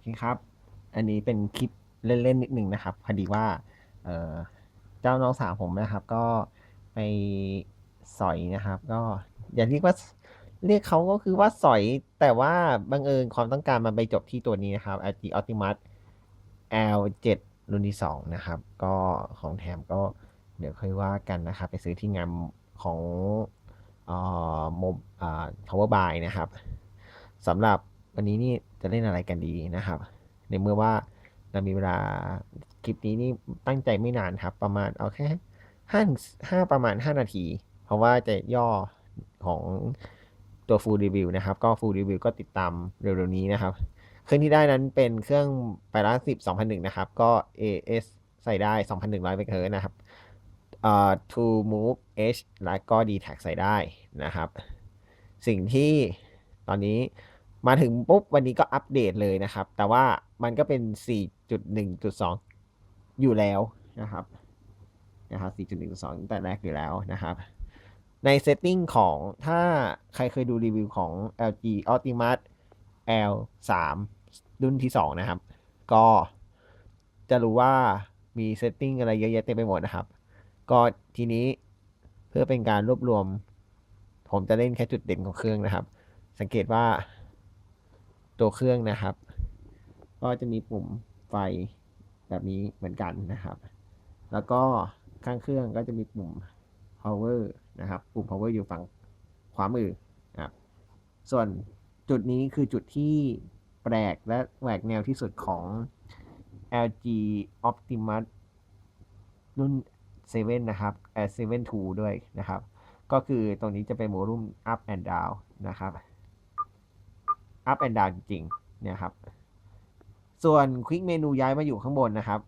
เคครับ อันนี้เป็นคลิปเล่นๆนิดหนึ่งนะครับ พอดีว่าเเจ้าน้องสาวผมนะครับ ก็ไปสอยนะครับ ก็อย่าเรียกว่าเรียกเขาก็คือว่าสอย แต่ว่าบังเอิญความต้องการมันไปจบที่ตัวนี้นะครับ LG Optimus L7 รุ่นที่ 2 นะครับ ก็ของแถมก็เดี๋ยวค่อยว่ากันนะครับ ไปซื้อที่งานของอ่อโมอ่า Power Buy นะครับสำหรับวันนี้นี่ จะเล่นอะไรกันดีนะครับ ในเมื่อว่าเรามีเวลาคลิปนี้นี่ตั้งใจไม่นานครับ ประมาณเอาแค่ห้าห้าประมาณ 5 นาที เพราะว่าจะย่อของตัว full review นะครับ ก็ full review ก็ติดตามเร็วๆนี้นะครับ เครื่องที่ได้นั้นเป็นเครื่องไ y รัส10 2001นะครับ ก็ AS ใส่ได้2,100เมกะเฮิร์นะครับเอ่อ to move H และก็ d t a c ใส่ได้นะครับ สิ่งที่ตอนนี้ มาถึงปุ๊บวันนี้ก็อัปเดตเลยนะครับ แต่ว่ามันก็เป็น 4.1.2 อยู่แล้วนะครับนะครับ4.1.2ตั้งแต่แรกอยู่แล้วนะครับ ในเซตติ้งของถ้าใครเคยดูรีวิวของ LG Optimus L3 รุ่นที่ 2 นะครับ ก็จะรู้ว่ามีเซตติ้งอะไรเยอะแยะเต็มไปหมดนะครับ ก็ทีนี้เพื่อเป็นการรวบรวม ผมจะเล่นแค่จุดเด่นของเครื่องนะครับ สังเกตว่า ตัวเครื่องนะครับ ก็จะมีปุ่มไฟแบบนี้เหมือนกันนะครับ แล้วก็ข้างเครื่องก็จะมีปุ่ม power นะครับ ปุ่ม power อยู่ฝั่งขวามือนะครับ ส่วนจุดนี้คือจุดที่แปลกและแหวกแนวที่สุดของ LG Optimus รุ่น 7 นะครับ Air 7 2ด้วยนะครับ ก็คือตรงนี้จะเป็นโมรุ่ม up and down นะครับ up and down จริงๆเนี่ยครับ ส่วน Quick Menu ย้ายมาอยู่ข้างบนนะครับ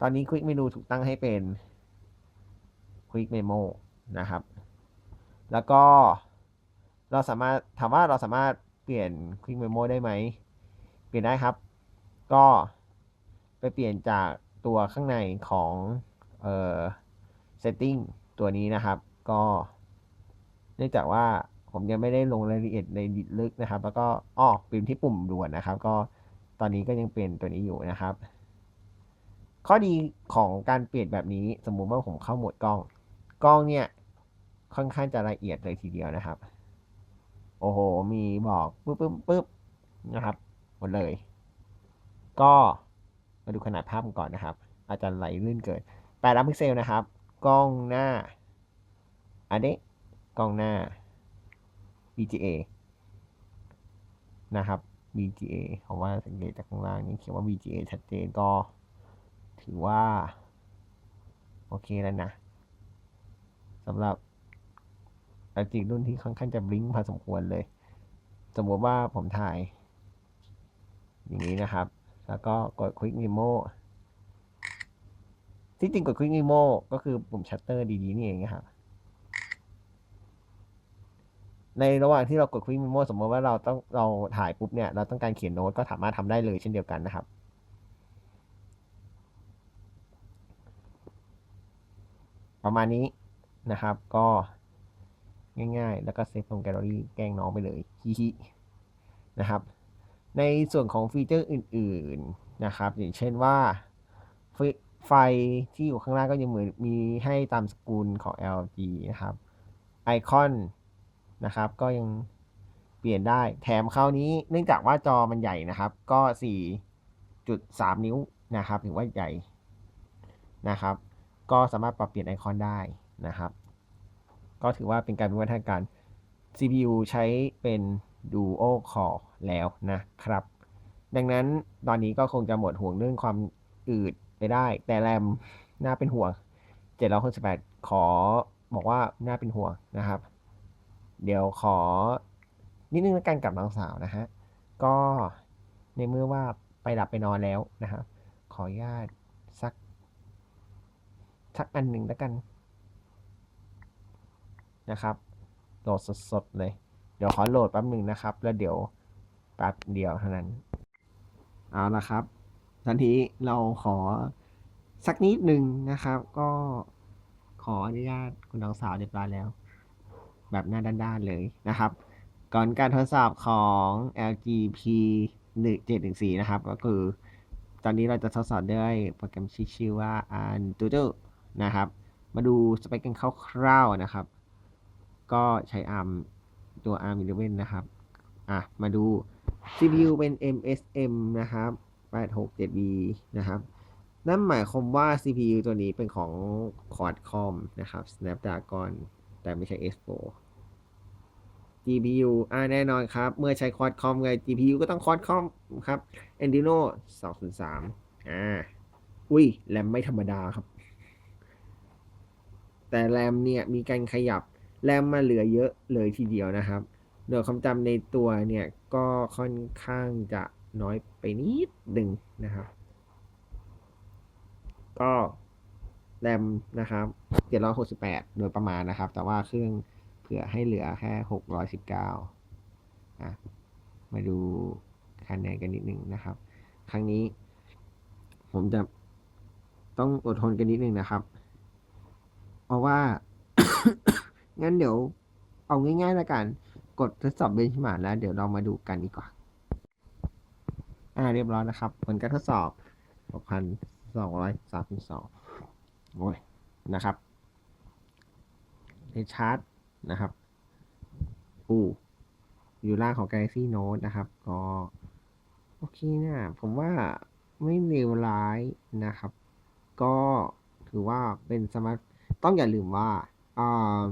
ตอนนี้ Quick Menu ถูกตั้งให้เป็น Quick Memo นะครับ แล้วก็เราสามารถถามว่าเราสามารถเปลี่ยน Quick Memo ได้ไหม เปลี่ยนได้ครับ ก็ไปเปลี่ยนจากตัวข้างในของเอ่อ setting ตัวนี้นะครับ ก็เนื่องจากว่า ผมยังไม่ได้ลงรายละเอียดในลึกนะครับ แล้วก็อ้อปิมที่ปุ่มด่วนนะครับ ก็ตอนนี้ก็ยังเป็นตัวนี้อยู่นะครับ ข้อดีของการเปลี่ยนแบบนี้สมมุติว่าผมเข้าโหมดกล้อง กล้องเนี่ยค่อนข้างจะละเอียดเลยทีเดียวนะครับ โอ้โห มีบอกปึ๊บปึ๊บปึ๊บนะครับหมดเลย ก็มาดูขนาดภาพก่อนนะครับ อาจจะไหลลื่นเกิน8ล้านพิกเซลนะครับ กล้องหน้าอันนี้กล้องหน้า VGA นะครับ VGA ผมว่าสังเกตจากข้างล่างนี้เขียนว่า VGA ชัดเจนก็ ถือว่า โอเคแล้วนะสำหรับอันจริงรุ่นที่ค่อนข้างจะบลิงพอสมควรเลย สมมติว่าผมถ่าย อย่างนี้นะครับ แล้วก็กด Quick Memo ที่จริงกด Quick Memo ก็คือปุ่มชัตเตอร์ดีๆนี่เองนะครับ ในระหว่างที่เรากด Quick Memo สมมติว่าเราต้องเราถ่ายปุ๊บเนี่ยเราต้องการเขียนโน้ตก็สามารถทำได้เลยเช่นเดียวกันนะครับ ประมาณนี้นะครับก็ง่ายๆ แล้วก็เซฟลงแกลเลอรี่แกล้งน้องไปเลยฮิฮินะครับ ในส่วนของฟีเจอร์อื่นๆนะครับ อย่างเช่นว่าไฟที่อยู่ข้างล่างก็ยังเหมือนมีให้ตามสกุลของ LG นะครับไอคอน นะครับ ก็ยังเปลี่ยนได้ แถมคราวนี้เนื่องจากว่าจอมันใหญ่นะครับ ก็ 4.3 นิ้วนะครับถือว่าใหญ่นะครับ ก็สามารถปรับเปลี่ยนไอคอนได้นะครับ ก็ถือว่าเป็นการวิวัฒนาการ CPU ใช้เป็น Dual Core แล้วนะครับ ดังนั้นตอนนี้ก็คงจะหมดห่วงเรื่องความอืดไปได้ แต่แรมน่าเป็นห่วง768ขอบอกว่าน่าเป็นห่วงนะครับ เดี๋ยวขอนิดนึงแล้วกันกับน้องสาวนะฮะ ก็ในเมื่อว่าไปหลับไปนอนแล้วนะครับขออนุญาตสัก สักอันหนึ่งแล้วกันนะครับ โหลดสดๆเลย เดี๋ยวขอโหลดแป๊บหนึ่งนะครับ แล้วเดี๋ยวแป๊บเดียวเท่านั้น เอาละครับทันทีเราขอสักนิดหนึ่งนะครับ ก็ขออนุญาตคุณน้องสาวเรียบร้อยแล้ว แบบหน้าด้านๆเลยนะครับ ก่อนการทดสอบของ LG P หนึ่งเจ็ดหนึ่งสี่นะครับ ก็คือ ตอนนี้เราจะทดสอบด้วยโปรแกรมชื่อว่า Antutu นะครับ มาดูสเปคกันคร่าวๆนะครับ ก็ใช้ ARM ตัว ARM 11นะครับ อะ มาดู CPU เป็น MSM นะครับ 867B นะครับ นั่นหมายความว่า CPU ตัวนี้เป็นของ Qualcomm นะครับ Snapdragon แต่ไม่ใช่ S4 GPU อ่าแน่นอนครับ เมื่อใช้ Qualcomm ไง GPU ก็ต้อง Qualcomm ครับ Adreno 203อ่า อุ้ย แรมไม่ธรรมดาครับ แต่แรมเนี่ย มีการขยับ แรมมาเหลือเยอะเลยทีเดียวนะครับหน่วยความจำในตัวเนี่ย ก็ค่อนข้างจะน้อยไปนิดหนึ่งนะครับ ก็ แรมนะครับ768 โดยประมาณนะครับ แต่ว่าเครื่องเผื่อให้เหลือแค่ 619อะมาดูคะแนนกันนิดนึงนะครับ ครั้งนี้ ผมจะต้องอดทนกันนิดนึงนะครับ เพราะว่า งั้นเดี๋ยวเอาง่ายๆแล้วกัน กดทดสอบเบนช์มาร์แล้ว เดี๋ยวเรามาดูกันดีกว่า อ่าเรียบร้อยนะครับ ผลการทดสอบ 6,232 โอ้ยนะครับในชาร์ตนะครับอูอยู่ล่างของ Galaxy Note นะครับ ก็โอเคนี่ยผมว่าไม่เลวร้ายนะครับ ก็ถือว่าเป็นสมาร์ทต้องอย่าลืมว่าอ่า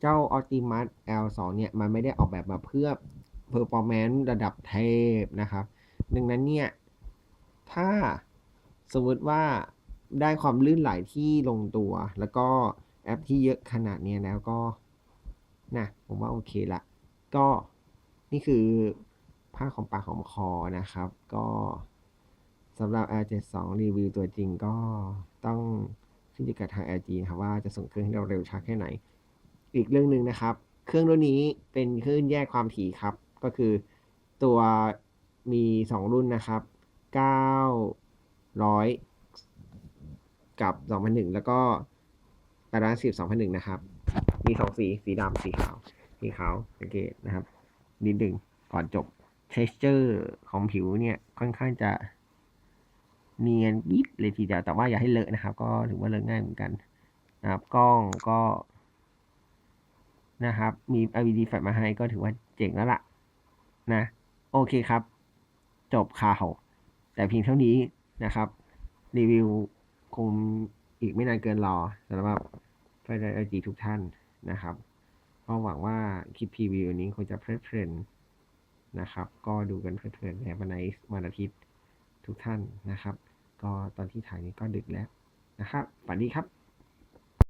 เจ้า Optimus L2 เนี่ย มันไม่ได้ออกแบบมาเพื่อ performance ระดับเทพนะครับ ดังนั้นเนี่ย ถ้าสมมติว่า ได้ความลื่นไหลที่ลงตัว แล้วก็แอปที่เยอะขนาดนี้แล้วก็นะผมว่าโอเคละ ก็นี่คือภาคของปากของคอนะครับ ก็สำหรับ L72 รีวิวตัวจริงก็ต้องขึ้นอยู่กับทาง LG นะครับว่าจะส่งเครื่องให้เราเร็วช้าแค่ไหน อีกเรื่องหนึ่งนะครับ เครื่องรุ่นนี้เป็นคลื่นแยกความถี่ครับ ก็คือตัวมี 2 รุ่นนะครับ 900 กับ 2001 แล้วก็810 2001 นะครับ มี2สี สีดำสีขาว สีขาวสังเกตนะครับ นิดหนึ่งก่อนจบ texture ของผิวเนี่ย ค่อนข้างจะเนียนยิบเลยทีเดียว แต่ว่าอย่าให้เลอะนะครับ ก็ถือว่าเลอะง่ายเหมือนกันนะครับ กล้องก็นะครับ มี LED แฟลชมาให้ก็ถือว่าเจ๋งแล้วล่ะ นะ โอเคครับ จบข่าว แต่เพียงเท่านี้นะครับ รีวิว คงอีกไม่นานเกินรอสำหรับแฟน LG ทุกท่านนะครับ ก็หวังว่าคลิปพรีวิวนี้คงจะเพลิดเพลินนะครับ ก็ดูกันเพลิดเพลินในวันไหนวันอาทิตย์ทุกท่านนะครับ ก็ตอนที่ถ่ายนี้ก็ดึกแล้วนะครับฝันดีครับ